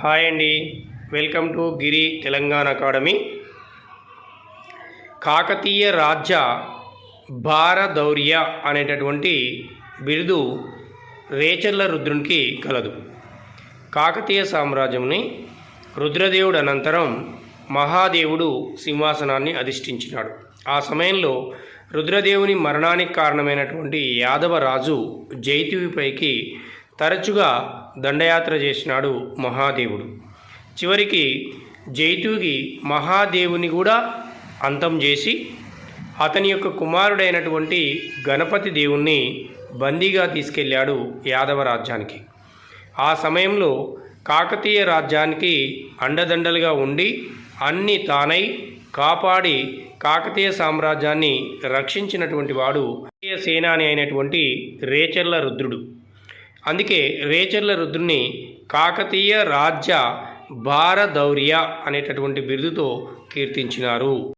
Hi అండి. Welcome to Giri Telangana academy. Kakatiya రాజ్య భారదౌర్య అనేటటువంటి బిరుదు రేచర్ల రుద్రునికి కలదు. కాకతీయ సామ్రాజ్యంని రుద్రదేవుడు అనంతరం మహాదేవుడు సింహాసనాన్ని అధిష్ఠించినాడు. ఆ సమయంలో రుద్రదేవుని మరణానికి కారణమైనటువంటి యాదవ రాజు జైతివిపైకి తరచుగా దండయాత్ర చేసినాడు మహాదేవుడు. చివరికి జైతుకి మహాదేవుని కూడా అంతం చేసి అతని యొక్క కుమారుడైనటువంటి గణపతి దేవుణ్ణి బందీగా తీసుకెళ్ళాడు యాదవ రాజ్యానికి. ఆ సమయంలో కాకతీయ రాజ్యానికి అండదండలుగా ఉండి అన్ని తానై కాపాడి కాకతీయ సామ్రాజ్యాన్ని రక్షించినటువంటి వాడు సేనాని అయినటువంటి రేచర్ల రుద్రుడు. అందుకే రేచర్ల రుద్రుని కాకతీయ రాజ్య భారదౌర్య అనేటటువంటి బిరుదుతో కీర్తించినారు.